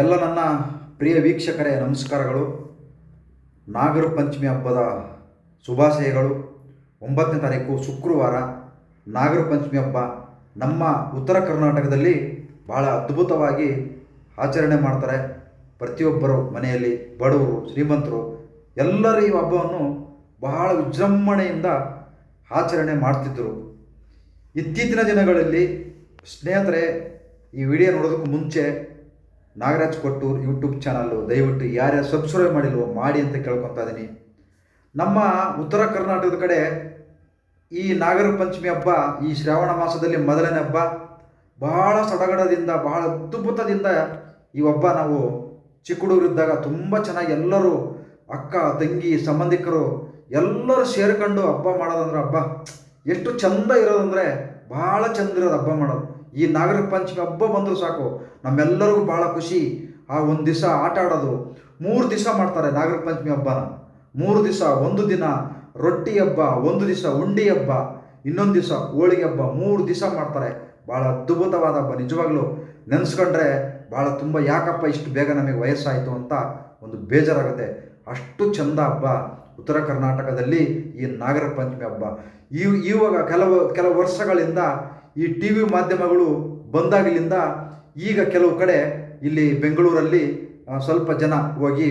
ಎಲ್ಲ ನನ್ನ ಪ್ರಿಯ ವೀಕ್ಷಕರೇ, ನಮಸ್ಕಾರಗಳು. ನಾಗರ ಪಂಚಮಿ ಹಬ್ಬದ ಶುಭಾಶಯಗಳು. ಒಂಬತ್ತನೇ ತಾರೀಕು ಶುಕ್ರವಾರ, ನಾಗರ ಪಂಚಮಿ ಹಬ್ಬ ನಮ್ಮ ಉತ್ತರ ಕರ್ನಾಟಕದಲ್ಲಿ ಬಹಳ ಅದ್ಭುತವಾಗಿ ಆಚರಣೆ ಮಾಡ್ತಾರೆ. ಪ್ರತಿಯೊಬ್ಬರು ಮನೆಯಲ್ಲಿ, ಬಡವರು, ಶ್ರೀಮಂತರು, ಎಲ್ಲರೂ ಈ ಹಬ್ಬವನ್ನು ಬಹಳ ವಿಜೃಂಭಣೆಯಿಂದ ಆಚರಣೆ ಮಾಡ್ತಿದ್ದರು ಇತ್ತೀಚಿನ ದಿನಗಳಲ್ಲಿ, ಸ್ನೇಹಿತರೆ, ಈ ವಿಡಿಯೋ ನೋಡೋದಕ್ಕೂ ಮುಂಚೆ ನಾಗರಾಜ್ ಕೊಟ್ಟೂರ್ ಯೂಟ್ಯೂಬ್ ಚಾನಲ್ಲು ದಯವಿಟ್ಟು ಯಾರ್ಯಾರು ಸಬ್ಸ್ಕ್ರೈಬ್ ಮಾಡಿಲ್ವೋ ಮಾಡಿ ಅಂತ ಕೇಳ್ಕೊತಾ ಇದ್ದೀನಿ ನಮ್ಮ ಉತ್ತರ ಕರ್ನಾಟಕದ ಕಡೆ ಈ ನಾಗರ ಪಂಚಮಿ ಹಬ್ಬ, ಈ ಶ್ರಾವಣ ಮಾಸದಲ್ಲಿ ಮೊದಲನೇ ಹಬ್ಬ. ಬಹಳ ಸಡಗಡದಿಂದ ಬಹಳ ಅದ್ಭುತದಿಂದ ಈ ಹಬ್ಬ ನಾವು ಚಿಕ್ಕ ಹುಡುಗರಿದ್ದಾಗ ತುಂಬ ಚೆನ್ನಾಗಿ ಎಲ್ಲರೂ ಅಕ್ಕ, ತಂಗಿ, ಸಂಬಂಧಿಕರು ಎಲ್ಲರೂ ಸೇರ್ಕೊಂಡು ಹಬ್ಬ ಮಾಡೋದಂದ್ರೆ ಹಬ್ಬ. ಎಷ್ಟು ಚಂದ ಇರೋದಂದ್ರೆ ಭಾಳ ಚಂದ ಇರೋದು ಹಬ್ಬ ಮಾಡೋದು. ಈ ನಾಗರ ಪಂಚಮಿ ಹಬ್ಬ ಬಂದರೂ ಸಾಕು. ನಮ್ಮೆಲ್ಲರಿಗೂ ಭಾಳ ಖುಷಿ. ಆ ಒಂದು ದಿವಸ ಆಟ ಆಡೋದು. ಮೂರು ದಿವಸ ಮಾಡ್ತಾರೆ ನಾಗರ ಪಂಚಮಿ ಹಬ್ಬನ. ಮೂರು ದಿವಸ ಒಂದು ದಿನ ರೊಟ್ಟಿ ಹಬ್ಬ, ಒಂದು ದಿವಸ ಉಂಡಿ ಹಬ್ಬ, ಇನ್ನೊಂದು ದಿವಸ ಹೋಳಿಗೆ ಹಬ್ಬ ಮೂರು ದಿವಸ ಮಾಡ್ತಾರೆ. ಭಾಳ ಅದ್ಭುತವಾದ ಹಬ್ಬ. ನಿಜವಾಗ್ಲೂ ನೆನೆಸ್ಕೊಂಡ್ರೆ ಭಾಳ ತುಂಬ, ಯಾಕಪ್ಪ ಇಷ್ಟು ಬೇಗ ನಮಗೆ ವಯಸ್ಸಾಯಿತು ಅಂತ ಒಂದು ಬೇಜಾರಾಗುತ್ತೆ. ಅಷ್ಟು ಚಂದ ಹಬ್ಬ ಉತ್ತರ ಕರ್ನಾಟಕದಲ್ಲಿ ಈ ನಾಗರ ಪಂಚಮಿ ಹಬ್ಬ. ಇವು ಇವಾಗ ಕೆಲವು ಕೆಲವು ವರ್ಷಗಳಿಂದ ಈ ಟಿ ವಿ ಮಾಧ್ಯಮಗಳು ಬಂದಾಗಲಿಂದ ಈಗ ಕೆಲವು ಕಡೆ ಇಲ್ಲಿ ಬೆಂಗಳೂರಲ್ಲಿ ಸ್ವಲ್ಪ ಜನ ಹೋಗಿ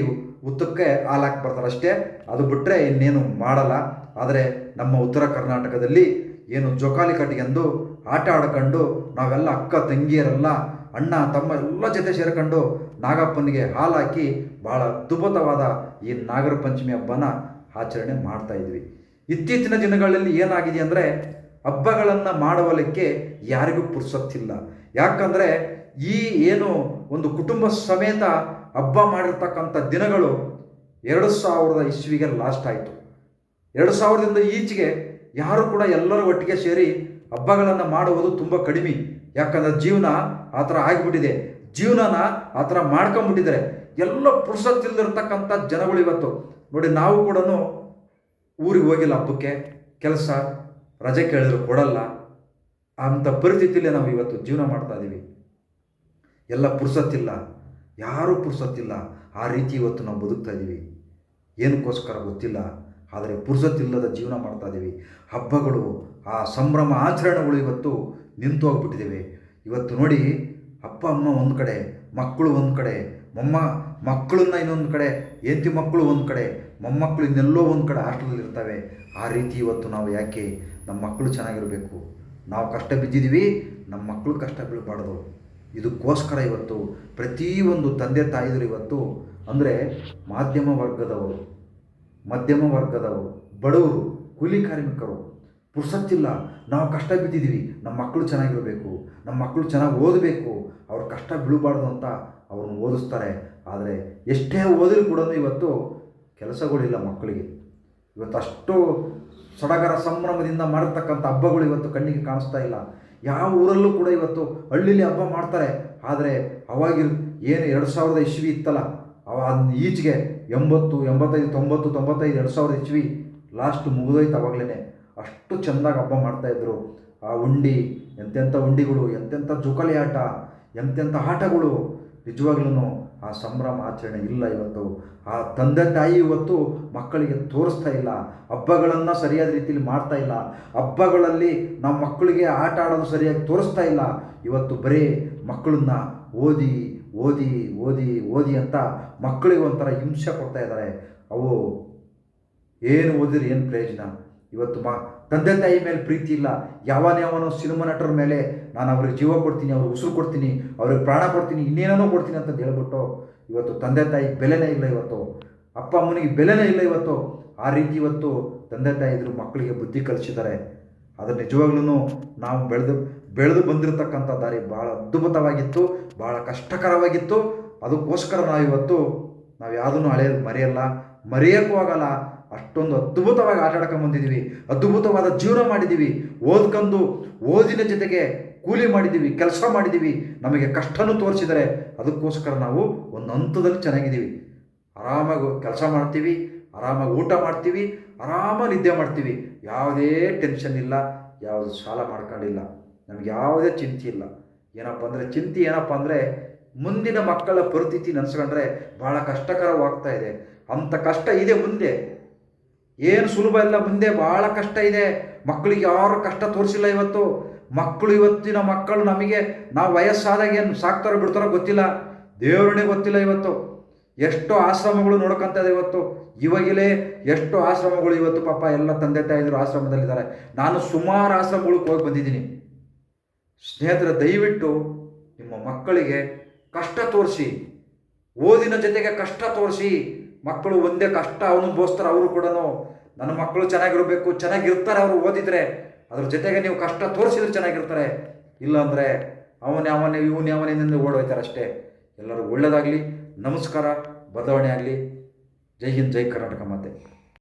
ಉತ್ತಕ್ಕೆ ಹಾಲಾಕಿ ಬರ್ತಾರೆ ಅಷ್ಟೇ. ಅದು ಬಿಟ್ಟರೆ ಇನ್ನೇನು ಮಾಡಲ್ಲ. ಆದರೆ ನಮ್ಮ ಉತ್ತರ ಕರ್ನಾಟಕದಲ್ಲಿ ಏನು ಜೋಕಾಲಿ ಕಟ್ಟಿಗೆಂದು ಆಟ ಆಡ್ಕೊಂಡು ನಾವೆಲ್ಲ ಅಕ್ಕ ತಂಗಿಯರೆಲ್ಲ, ಅಣ್ಣ, ತಮ್ಮ ಎಲ್ಲ ಜೊತೆ ಸೇರ್ಕೊಂಡು ನಾಗಪ್ಪನಿಗೆ ಹಾಲಾಕಿ ಭಾಳ ಅದ್ಭುತವಾದ ಈ ನಾಗರ ಪಂಚಮಿ ಹಬ್ಬನ ಆಚರಣೆ ಮಾಡ್ತಾ ಇದ್ವಿ. ಇತ್ತೀಚಿನ ದಿನಗಳಲ್ಲಿ ಏನಾಗಿದೆ ಅಂದರೆ ಹಬ್ಬಗಳನ್ನು ಮಾಡುವಲಿಕ್ಕೆ ಯಾರಿಗೂ ಪುರ್ಸೊತ್ತಿಲ್ಲ. ಯಾಕಂದರೆ ಈ ಏನು ಒಂದು ಕುಟುಂಬ ಸಮೇತ ಹಬ್ಬ ಮಾಡಿರ್ತಕ್ಕಂಥ ದಿನಗಳು ಎರಡು ಸಾವಿರದ ಇಸ್ವಿಗೆ ಲಾಸ್ಟ್ ಆಯಿತು. ಎರಡು ಸಾವಿರದಿಂದ ಈಚೆಗೆ ಯಾರು ಕೂಡ ಎಲ್ಲರೂ ಒಟ್ಟಿಗೆ ಸೇರಿ ಹಬ್ಬಗಳನ್ನು ಮಾಡುವುದು ತುಂಬ ಕಡಿಮೆ. ಯಾಕಂದರೆ ಜೀವನ ಆ ಥರ ಆಗಿಬಿಟ್ಟಿದೆ. ಜೀವನನ ಆ ಥರ ಮಾಡ್ಕೊಂಬಿಟ್ಟಿದ್ದಾರೆ. ಎಲ್ಲ ಪುರುಸತ್ತಿಲ್ದಿರ್ತಕ್ಕಂಥ ಜನಗಳು ಇವತ್ತು. ನೋಡಿ, ನಾವು ಕೂಡ ಊರಿಗೆ ಹೋಗಿಲ್ಲ ಹಬ್ಬಕ್ಕೆ. ಕೆಲಸ ರಜೆ ಕೇಳಿದ್ರು ಕೊಡಲ್ಲ. ಅಂಥ ಪರಿಸ್ಥಿತಿಯಲ್ಲೇ ನಾವು ಇವತ್ತು ಜೀವನ ಮಾಡ್ತಾ ಇದ್ದೀವಿ ಎಲ್ಲ ಪುರ್ಸತ್ತಿಲ್ಲ. ಯಾರೂ ಪುರ್ಸತ್ತಿಲ್ಲ. ಆ ರೀತಿ ಇವತ್ತು ನಾವು ಬದುಕ್ತಾ ಇದ್ದೀವಿ ಏನಕ್ಕೋಸ್ಕರ ಗೊತ್ತಿಲ್ಲ. ಆದರೆ ಪುರ್ಸತ್ತಿಲ್ಲದ ಜೀವನ ಮಾಡ್ತಾ ಇದ್ದೀವಿ ಹಬ್ಬಗಳು, ಆ ಸಂಭ್ರಮ ಆಚರಣೆಗಳು ಇವತ್ತು ನಿಂತು ಹೋಗ್ಬಿಟ್ಟಿದ್ದೇವೆ ಇವತ್ತು ನೋಡಿ, ಅಪ್ಪ, ಅಮ್ಮ ಒಂದು ಕಡೆ, ಮಕ್ಕಳು ಒಂದು ಕಡೆ, ಮೊಮ್ಮ ಮಕ್ಕಳನ್ನ ಇನ್ನೊಂದು ಕಡೆ, ಹೆಂಡತಿ ಮಕ್ಕಳು ಒಂದು ಕಡೆ, ಮೊಮ್ಮಕ್ಕಳು ಇನ್ನೆಲ್ಲೋ ಒಂದು ಕಡೆ ಹಾಸ್ಟೆಲಲ್ಲಿ ಇರ್ತವೆ. ಆ ರೀತಿ ಇವತ್ತು ನಾವು ಯಾಕೆ ನಮ್ಮ ಮಕ್ಕಳು ಚೆನ್ನಾಗಿರಬೇಕು? ನಾವು ಕಷ್ಟ ಬಿದ್ದಿದ್ದೀವಿ ನಮ್ಮ ಮಕ್ಕಳು ಕಷ್ಟ ಬೀಳಬಾರ್ದು. ಇದಕ್ಕೋಸ್ಕರ ಇವತ್ತು ಪ್ರತಿಯೊಂದು ತಂದೆ ತಾಯಿದರು ಇವತ್ತು ಅಂದರೆ ಮಾಧ್ಯಮ ವರ್ಗದವರು, ಮಧ್ಯಮ ವರ್ಗದವರು, ಬಡವರು, ಕೂಲಿ ಕಾರ್ಮಿಕರು, ಪುರ್ಸತ್ತಿಲ್ಲ. ನಾವು ಕಷ್ಟ ಬಿದ್ದಿದ್ದೀವಿ ನಮ್ಮ ಮಕ್ಕಳು ಚೆನ್ನಾಗಿರಬೇಕು, ನಮ್ಮ ಮಕ್ಕಳು ಚೆನ್ನಾಗಿ ಓದಬೇಕು, ಅವ್ರ ಕಷ್ಟ ಬೀಳಬಾರ್ದು ಅಂತ ಅವ್ರನ್ನ ಓದಿಸ್ತಾರೆ. ಆದರೆ ಎಷ್ಟೇ ಓದಿದ್ರು ಕೂಡ ಇವತ್ತು ಕೆಲಸಗಳಿಲ್ಲ ಮಕ್ಕಳಿಗೆ. ಇವತ್ತು ಅಷ್ಟು ಸಡಗರ ಸಂಭ್ರಮದಿಂದ ಮಾಡಿರ್ತಕ್ಕಂಥ ಹಬ್ಬಗಳು ಇವತ್ತು ಕಣ್ಣಿಗೆ ಕಾಣಿಸ್ತಾ ಇಲ್ಲ. ಯಾವ ಊರಲ್ಲೂ ಕೂಡ ಇವತ್ತು ಹಳ್ಳಿಲಿ ಹಬ್ಬ ಮಾಡ್ತಾರೆ. ಆದರೆ ಅವಾಗಿರ್ ಏನು ಎರಡು ಸಾವಿರದ ಇಸ್ವಿ ಇತ್ತಲ್ಲ, ಅವ ಈಚೆಗೆ ಎಂಬತ್ತು, ಎಂಬತ್ತೈದು, ತೊಂಬತ್ತು, ತೊಂಬತ್ತೈದು, ಎರಡು ಸಾವಿರದ ಇಸ್ವಿ ಲಾಸ್ಟ್ ಮುಗಿದೋಯ್ತು ಅವಾಗಲೇ ಅಷ್ಟು ಚೆಂದಾಗಿ ಹಬ್ಬ ಮಾಡ್ತಾಯಿದ್ರು ಆ ಉಂಡಿ, ಎಂತೆಂಥ ಉಂಡಿಗಳು, ಎಂತೆಂಥ ಜೋಕಾಲಿ ಆಟ, ಎಂತೆಂಥ ಆಟಗಳು ನಿಜವಾಗ್ಲೂ ಆ ಸಂಭ್ರಮ ಆಚರಣೆ ಇಲ್ಲ ಇವತ್ತು. ಆ ತಂದೆ ತಾಯಿ ಇವತ್ತು ಮಕ್ಕಳಿಗೆ ತೋರಿಸ್ತಾ ಇಲ್ಲ. ಹಬ್ಬಗಳನ್ನು ಸರಿಯಾದ ರೀತಿಯಲ್ಲಿ ಮಾಡ್ತಾ ಇಲ್ಲ. ಹಬ್ಬಗಳಲ್ಲಿ ನಮ್ಮ ಮಕ್ಕಳಿಗೆ ಆಟ ಆಡೋದು ಸರಿಯಾಗಿ ತೋರಿಸ್ತಾ ಇಲ್ಲ. ಇವತ್ತು ಬರೀ ಮಕ್ಕಳನ್ನ ಓದಿ ಓದಿ ಓದಿ ಓದಿ ಅಂತ ಮಕ್ಕಳಿಗೆ ಒಂಥರ ಹಿಂಸೆ ಕೊಡ್ತಾ ಇದ್ದಾರೆ ಅವು ಏನು ಓದಿದ್ರೆ ಏನು ಪ್ರಯೋಜನ? ಇವತ್ತು ಮಾ ತಂದೆ ತಾಯಿ ಮೇಲೆ ಪ್ರೀತಿ ಇಲ್ಲ. ಯಾವನೇ ಯಾವನೋ ಸಿನಿಮಾ ನಟರ ಮೇಲೆ ನಾನು ಅವ್ರಿಗೆ ಜೀವ ಕೊಡ್ತೀನಿ, ಅವ್ರಿಗೆ ಉಸಿರು ಕೊಡ್ತೀನಿ, ಅವ್ರಿಗೆ ಪ್ರಾಣ ಕೊಡ್ತೀನಿ ಇನ್ನೇನೋ ಕೊಡ್ತೀನಿ ಅಂತ ಹೇಳ್ಬಿಟ್ಟು ಇವತ್ತು ತಂದೆ ತಾಯಿ ಬೆಲೆನೇ ಇಲ್ಲ ಇವತ್ತು. ಅಪ್ಪ ಅಮ್ಮನಿಗೆ ಬೆಲೆನೇ ಇಲ್ಲ ಇವತ್ತು. ಆ ರೀತಿ ಇವತ್ತು ತಂದೆ ತಾಯಿ ಇದ್ರು ಮಕ್ಕಳಿಗೆ ಬುದ್ಧಿ ಕಲಿಸಿದ್ದಾರೆ. ಆದರೆ ನಿಜವಾಗ್ಲೂ ನಾವು ಬೆಳೆದು ಬೆಳೆದು ಬಂದಿರತಕ್ಕಂಥ ದಾರಿ ಭಾಳ ಅದ್ಭುತವಾಗಿತ್ತು ಭಾಳ ಕಷ್ಟಕರವಾಗಿತ್ತು. ಅದಕ್ಕೋಸ್ಕರ ನಾವು ಇವತ್ತು ನಾವು ಯಾವುದನ್ನು ಹಳೆಯದು ಮರೆಯಲ್ಲ, ಮರೆಯೋಕ್ಕೂ ಆಗಲ್ಲ. ಅಷ್ಟೊಂದು ಅದ್ಭುತವಾಗಿ ಆಟ ಆಡ್ಕೊಂಡು ಬಂದಿದ್ದೀವಿ. ಅದ್ಭುತವಾದ ಜೀವನ ಮಾಡಿದ್ದೀವಿ. ಓದ್ಕೊಂಡು ಓದಿನ ಜೊತೆಗೆ ಕೂಲಿ ಮಾಡಿದ್ದೀವಿ, ಕೆಲಸ ಮಾಡಿದ್ದೀವಿ. ನಮಗೆ ಕಷ್ಟನೂ ತೋರಿಸಿದರೆ ಅದಕ್ಕೋಸ್ಕರ ನಾವು ಒಂದು ಹಂತದಲ್ಲಿ ಚೆನ್ನಾಗಿದ್ದೀವಿ. ಆರಾಮಾಗಿ ಕೆಲಸ ಮಾಡ್ತೀವಿ, ಆರಾಮಾಗಿ ಊಟ ಮಾಡ್ತೀವಿ, ಆರಾಮಾಗಿ ನಿದ್ದೆ ಮಾಡ್ತೀವಿ. ಯಾವುದೇ ಟೆನ್ಷನ್ ಇಲ್ಲ, ಯಾವುದು ಸಾಲ ಮಾಡ್ಕೊಂಡಿಲ್ಲ. ನಮಗೆ ಯಾವುದೇ ಚಿಂತೆ ಇಲ್ಲ. ಏನಪ್ಪ ಅಂದರೆ, ಚಿಂತೆ ಏನಪ್ಪ ಅಂದರೆ, ಮುಂದಿನ ಮಕ್ಕಳ ಪರಿಸ್ಥಿತಿ ನೆನೆಸ್ಕೊಂಡ್ರೆ ಭಾಳ ಕಷ್ಟಕರವಾಗ್ತಾ ಇದೆ. ಅಂಥ ಕಷ್ಟ ಇದೆ ಮುಂದೆ. ಏನು ಸುಲಭ ಇಲ್ಲ ಮುಂದೆ ಭಾಳ ಕಷ್ಟ ಇದೆ. ಮಕ್ಕಳಿಗೆ ಯಾರು ಕಷ್ಟ ತೋರಿಸಿಲ್ಲ ಇವತ್ತು. ಮಕ್ಕಳು ಇವತ್ತಿನ ಮಕ್ಕಳು ನಮಗೆ, ನಾವು ವಯಸ್ಸಾದಾಗ ಏನು ಸಾಕ್ತಾರೋ ಬಿಡ್ತಾರೋ ಗೊತ್ತಿಲ್ಲ. ದೇವರನ್ನೇ ಗೊತ್ತಿಲ್ಲ ಇವತ್ತು. ಎಷ್ಟೋ ಆಶ್ರಮಗಳು ನೋಡ್ಕೊಂತ ಇದೆ ಇವತ್ತು. ಇವಾಗಲೇ ಎಷ್ಟೋ ಆಶ್ರಮಗಳು ಇವತ್ತು ಪಾಪ ಎಲ್ಲ ತಂದೆ ತಾಯಿದ್ರು ಆಶ್ರಮದಲ್ಲಿದ್ದಾರೆ. ನಾನು ಸುಮಾರು ಆಶ್ರಮಗಳಿಗೆ ಹೋಗಿ ಬಂದಿದ್ದೀನಿ. ಸ್ನೇಹಿತರೆ, ದಯವಿಟ್ಟು ನಿಮ್ಮ ಮಕ್ಕಳಿಗೆ ಕಷ್ಟ ತೋರಿಸಿ. ಓದಿನ ಜೊತೆಗೆ ಕಷ್ಟ ತೋರಿಸಿ. ಮಕ್ಕಳು ಒಂದೇ ಕಷ್ಟ ಅನುಭವಿಸ್ತಾರೆ, ಅವರು ಕೂಡ ನನ್ನ ಮಕ್ಕಳು ಚೆನ್ನಾಗಿರಬೇಕು, ಚೆನ್ನಾಗಿರ್ತಾರೆ ಅವರು ಓದಿದ್ರೆ, ಅದ್ರ ಜೊತೆಗೆ ನೀವು ಕಷ್ಟ ತೋರಿಸಿದ್ರೆ ಚೆನ್ನಾಗಿರ್ತಾರೆ. ಇಲ್ಲಾಂದರೆ ಅವನೇ ಅವನೇ, ಇವನೇ ನಿಂದ ಓಡೋಯ್ತಾರೆ ಅಷ್ಟೇ. ಎಲ್ಲರೂ ಒಳ್ಳೆಯದಾಗಲಿ ನಮಸ್ಕಾರ, ಬದಲಾವಣೆ ಆಗಲಿ. ಜೈ ಹಿಂದ್, ಜೈ ಕರ್ನಾಟಕ ಮಾತೆ.